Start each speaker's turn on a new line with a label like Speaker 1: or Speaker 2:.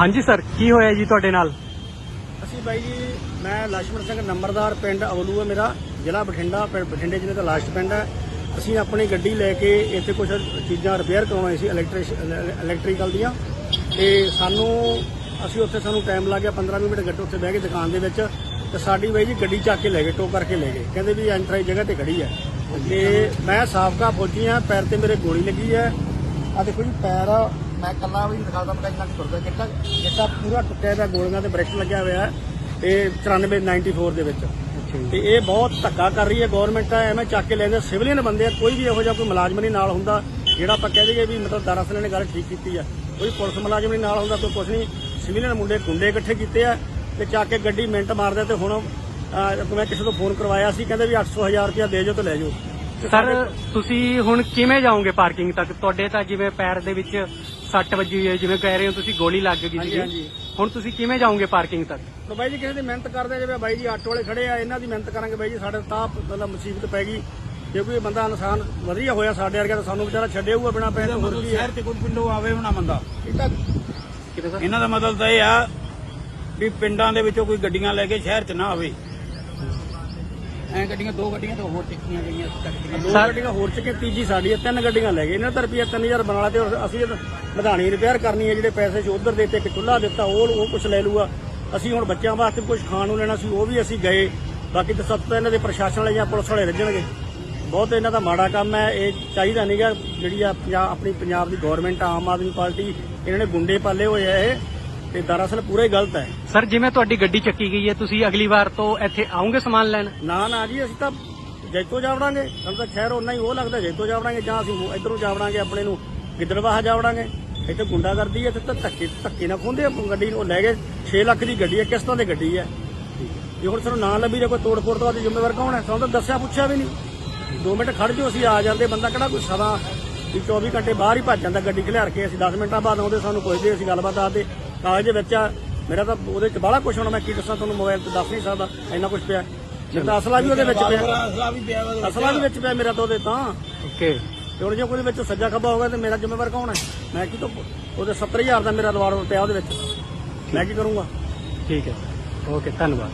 Speaker 1: ਹਾਂਜੀ ਸਰ, ਕੀ ਹੋਇਆ ਜੀ ਤੁਹਾਡੇ ਨਾਲ?
Speaker 2: ਅਸੀਂ ਬਾਈ ਜੀ, ਮੈਂ ਲక్ష్ਮਣ ਸਿੰਘ ਨੰਬਰਦਾਰ ਪਿੰਡ ਅਵਲੂ ਹੈ ਮੇਰਾ, ਜ਼ਿਲ੍ਹਾ ਬਠਿੰਡਾ, ਪਿੰਡ ਬਠਿੰਡੇ ਜ਼ਿਲ੍ਹੇ ਦਾ ਲਾਸਟ ਪਿੰਡ ਹੈ। ਅਸੀਂ ਆਪਣੀ ਗੱਡੀ ਲੈ ਕੇ ਇੱਥੇ ਕੁਝ ਚੀਜ਼ਾਂ ਰਿਪੇਅਰ ਕਰਵਾਉਣੀ ਸੀ ਇਲੈਕਟ੍ਰੀਕਲ ਦੀਆਂ। ਤੇ ਸਾਨੂੰ, ਅਸੀਂ ਉੱਥੇ ਸਾਨੂੰ ਟਾਈਮ ਲੱਗ ਗਿਆ 15 ਮਿੰਟ ਗੱਡੀ ਉੱਥੇ ਬਹਿ ਕੇ ਦੁਕਾਨ ਦੇ ਵਿੱਚ। ਤੇ ਸਾਡੀ ਬਾਈ ਜੀ ਗੱਡੀ ਚੱਕ ਕੇ ਲੈ ਗਏ ਟੋ ਕਰਕੇ ਲੈ ਗਏ। ਕਹਿੰਦੇ ਵੀ ਐਂਟਰਾਈ ਜਗ੍ਹਾ ਤੇ ਖੜੀ ਹੈ। ਤੇ ਮੈਂ ਸਾਫਕਾ ਫੌਜੀ ਆ ਪੈਰ ਤੇ ਮੇਰੇ ਗੋਲੀ ਲੱਗੀ ਹੈ। ਆ ਦੇਖੋ ਜੀ, ਪੈਰ ਮੈਂ ਕੱਲਾ ਵੀ ਦਿਖਾਉਂਦਾ ਮੈਂ ਕਿੰਨਾ ਕੁ ਤੁਰਦਾ। ਗਿੱਟਾ ਗਿੱਟਾ ਪੂਰਾ ਟੁੱਟਿਆ ਪਿਆ ਗੋਲੀਆਂ ਤੇ ਬ੍ਰੈਕਟ ਲੱਗਿਆ ਹੋਇਆ ਹੈ ਤੇ 94 94 ਦੇ ਵਿੱਚ। ਤੇ ਇਹ ਬਹੁਤ ਧੱਕਾ ਕਰ ਰਹੀ ਹੈ ਗਵਰਨਮੈਂਟ ਐਵੇਂ ਚੱਕ ਕੇ ਲੈਂਦੇ ਸਿਵਲੀਅਨ ਬੰਦੇ ਆ ਕੋਈ ਵੀ ਇਹੋ ਜਿਹਾ ਕੋਈ ਮੁਲਾਜ਼ਮ ਨਹੀਂ ਨਾਲ ਹੁੰਦਾ ਜਿਹੜਾ ਆਪਾਂ ਕਹਿ ਦਈਏ ਵੀ ਮਤਲਬ ਦਰਅਸਲ ਨੇ ਗੱਲ ਠੀਕ ਕੀਤੀ ਆ। ਕੋਈ ਪੁਲਿਸ ਮੁਲਾਜ਼ਮ ਨਹੀਂ ਨਾਲ ਹੁੰਦਾ ਕੋਈ ਕੁਛ ਨਹੀਂ। ਸਿਵਲੀਅਨ ਮੁੰਡੇ ਗੁੰਡੇ ਇਕੱਠੇ ਕੀਤੇ ਆ ਤੇ ਚੱਕ ਕੇ ਗੱਡੀ ਮਿੰਟ ਮਾਰਦੇ ਤੇ ਹੁਣ ਮੈਂ ਕਿਸੇ ਤੋਂ ਫੋਨ ਕਰਵਾਇਆ ਸੀ ਕਹਿੰਦੇ ਵੀ 800 ਹਜ਼ਾਰ ਰੁਪਇਆ ਦੇ ਜਾਓ ਤੇ ਲੈ ਜਾਓ
Speaker 1: ਸਰ ਤੁਸੀਂ ਹੁਣ ਕਿਵੇਂ ਜਾਓਗੇ ਪਾਰਕਿੰਗ ਤੱਕ? ਤੁਹਾਡੇ ਤਾਂ ਜਿਵੇਂ ਪੈਰ ਦੇ ਵਿੱਚ ਸੱਟ ਵੱਜੀ ਹੋਈ ਹੈ ਜਿਵੇਂ ਕਹਿ ਰਹੇ ਹੋ ਤੁਸੀਂ ਗੋਲੀ ਲੱਗ ਗਈ
Speaker 2: ਹਾਂਜੀ।
Speaker 1: ਹੁਣ ਤੁਸੀਂ ਕਿਵੇਂ ਜਾਓਗੇ ਪਾਰਕਿੰਗ ਤੱਕ?
Speaker 2: ਤਾਂ ਬਾਈ ਜੀ ਕਿਸੇ ਦੀ ਮਿਹਨਤ ਕਰਦੇ ਆ, ਜਿਵੇਂ ਬਾਈ ਜੀ ਆਟੋ ਵਾਲੇ ਖੜੇ ਆ ਇਹਨਾਂ ਦੀ ਮਿਹਨਤ ਕਰਾਂਗੇ ਬਾਈ ਜੀ ਸਾਡੇ ਤਾਂ ਮਤਲਬ ਮੁਸੀਬਤ ਪੈ ਗਈ। ਜੇ ਕੋਈ ਬੰਦਾ ਇਨਸਾਨ ਵਧੀਆ ਹੋਇਆ ਸਾਡੇ ਵਰਗਾ ਤਾਂ ਸਾਨੂੰ ਵਿਚਾਰਾ ਛੱਡੇਊਗਾ ਬਿਨਾ ਪੈਸੇ ਤੋਂ ਹੋਰ ਕੀ ਹੈ
Speaker 3: ਸ਼ਹਿਰ ਤੇ ਕੋਈ ਪਿੰਡੋਂ ਆਵੇ ਹੋਣਾ ਬੰਦਾ।
Speaker 2: ਇਹ ਤਾਂ
Speaker 1: ਕਿਵੇਂ ਸਰ?
Speaker 3: ਇਹਨਾਂ ਦਾ ਮਤਲਬ ਤਾਂ ਇਹ ਆ ਵੀ ਪਿੰਡਾਂ ਦੇ ਵਿੱਚੋਂ ਕੋਈ ਗੱਡੀਆਂ ਲੈ ਕੇ ਸ਼ਹਿਰ 'ਚ ਨਾ ਆਵੇ। ਐ ਗੱਡੀਆਂ, ਦੋ ਗੱਡੀਆਂ ਤਾਂ ਹੋਰ ਚੱਕੀਆਂ ਗਈਆਂ ਚੱਕੀਆਂ
Speaker 2: ਦੋ ਗੱਡੀਆਂ ਹੋਰ ਚੱਕੇ ਤੀਜੀ ਸਾਡੀ ਹੈ ਤਿੰਨ ਗੱਡੀਆਂ ਲੈ ਗਏ ਇਹਨਾਂ ਤਾਂ ਰੁਪਿਆ 3000 ਬਣਾ ਤੇ ਅਸੀਂ ਮਧਾਣੀ ਰਿਪੇਅਰ ਕਰਨੀ ਹੈ ਜਿਹੜੇ ਪੈਸੇ ਸੀ ਉਧਰ ਦਿੱਤੇ, ਇੱਕ ਚੁੱਲ੍ਹਾ ਦਿੱਤਾ, ਉਹ ਉਹ ਕੁਝ ਲੈ ਲੂਗਾ। ਅਸੀਂ ਹੁਣ ਬੱਚਿਆਂ ਵਾਸਤੇ ਕੁਝ ਖਾਣ ਨੂੰ ਲੈਣਾ ਸੀ, ਉਹ ਵੀ ਅਸੀਂ ਗਏ। ਬਾਕੀ ਤਾਂ ਸਭ ਤੋਂ ਇਹਨਾਂ ਦੇ ਪ੍ਰਸ਼ਾਸਨ ਵਾਲੇ ਜਾਂ ਪੁਲਿਸ ਵਾਲੇ ਰੱਜਣਗੇ। ਬਹੁਤ ਇਹਨਾਂ ਦਾ ਮਾੜਾ ਕੰਮ ਹੈ, ਇਹ ਚਾਹੀਦਾ ਨਹੀਂਗਾ ਜਿਹੜੀ ਆ ਪੰਜਾਬ ਆਪਣੀ ਪੰਜਾਬ ਦੀ ਗਵਰਨਮੈਂਟ ਆਮ ਆਦਮੀ ਪਾਰਟੀ, ਇਹਨਾਂ ਨੇ ਗੁੰਡੇ ਪਾਲੇ ਹੋਏ ਆ ਇਹ। ਤੇ ਦਰਅਸਲ ਪੂਰਾ ਹੀ ਗਲਤ ਹੈ।
Speaker 1: ਸਰ ਜਿਵੇਂ ਤੁਹਾਡੀ ਗੱਡੀ ਚੱਕੀ ਗਈ ਹੈ ਤੁਸੀਂ ਅਗਲੀ ਵਾਰ ਤੋਂ ਇੱਥੇ ਆਉਂਗੇ ਸਮਾਨ ਲੈਣ?
Speaker 2: ਨਾ ਨਾ ਜੀ ਅਸੀਂ ਤਾਂ ਜੈਤੋ ਜਾਵੜਾਂਗੇ ਸਾਨੂੰ ਤਾਂ ਸ਼ਹਿਰ ਉਹਨਾਂ ਹੀ ਉਹ ਲੱਗਦਾ ਜੈਤੋ ਜਾਵੜਾਂਗੇ ਜਾਂ ਅਸੀਂ ਇਧਰੋਂ ਜਾਵੜਾਂਗੇ ਆਪਣੇ ਨੂੰ ਗਿੱਦੜਵਾਹਾ ਜਾਵੜਾਂਗੇ ਇੱਥੇ ਗੁੰਡਾ ਕਰਦੀ ਹੈ ਇੱਥੇ ਤਾਂ ਧੱਕੇ ਧੱਕੇ ਨਾਲ ਖੁੰਦੇ ਆ ਗੱਡੀ ਨੂੰ। ਲੈ ਗਏ 6 ਲੱਖ ਦੀ ਗੱਡੀ ਹੈ ਕਿਸ਼ਤਾਂ ਦੀ ਗੱਡੀ ਹੈ? ਜੇ ਹੁਣ ਸਾਨੂੰ ਨਾ ਲੱਭੀ ਜੇ ਕੋਈ ਤੋੜ ਫੋੜ ਤੋਂ ਬਾਅਦ ਜ਼ਿੰਮੇਵਾਰ ਕੌਣ ਹੈ? ਸਾਨੂੰ ਤਾਂ ਦੱਸਿਆ ਪੁੱਛਿਆ ਵੀ ਨਹੀਂ। 2 ਮਿੰਟ ਖੜ ਜਾਓ ਅਸੀਂ ਆ ਜਾਂਦੇ ਬੰਦਾ ਕਿਹੜਾ ਕੋਈ ਸਦਾ ਵੀ 24 ਘੰਟੇ ਬਾਹਰ ਹੀ ਭੱਜ ਜਾਂਦਾ ਗੱਡੀ ਖਿਲਾਰ ਕੇ। ਅਸੀਂ 10 ਮਿੰਟਾਂ ਬਾਅਦ ਆਉਂਦੇ ਸਾਨੂੰ ਪੁੱਛਦੇ ਅਸੀਂ ਗੱਲਬਾਤ ਦੱਸਦੇ। ਕਾਗਜ਼ ਦੇ ਵਿੱਚ ਆ। ਮੇਰਾ ਤਾਂ ਉਹਦੇ ਚ ਬਾਹਲਾ ਕੁਝ ਹੋਣਾ ਮੈਂ ਕੀ ਦੱਸਾਂ ਤੁਹਾਨੂੰ ਮੋਬਾਈਲ ਤੇ ਦੱਸ ਨਹੀਂ ਸਕਦਾ ਇੰਨਾ ਕੁਝ ਪਿਆ। ਮੇਰਾ ਤਾਂ ਅਸਲਾ ਵੀ ਉਹਦੇ ਵਿੱਚ ਪਿਆ।
Speaker 3: ਅਸਲਾ ਵੀ ਪਿਆ ਵਾ
Speaker 2: ਅਸਲਾ ਵੀ ਵਿੱਚ ਪਿਆ ਮੇਰਾ ਤਾਂ ਉਹਦੇ ਤਾਂ।
Speaker 1: ਓਕੇ।
Speaker 2: ਤੇ ਹੁਣ ਜੇ ਕੋਈ ਵਿੱਚ ਸੱਜਾ ਖੱਬਾ ਹੋਗਾ ਤੇ ਮੇਰਾ ਜ਼ਿੰਮੇਵਾਰ ਕੌਣ ਹੈ? ਮੈਂ ਕੀ ਤੋਂ ਉਹਦੇ 70000 ਦਾ ਮੇਰਾ ਰਿਵਾਲਵਰ ਪਿਆ ਉਹਦੇ ਵਿੱਚ। ਮੈਂ ਕੀ ਕਰੂੰਗਾ?
Speaker 1: ਠੀਕ ਹੈ। ਓਕੇ ਧੰਨਵਾਦ।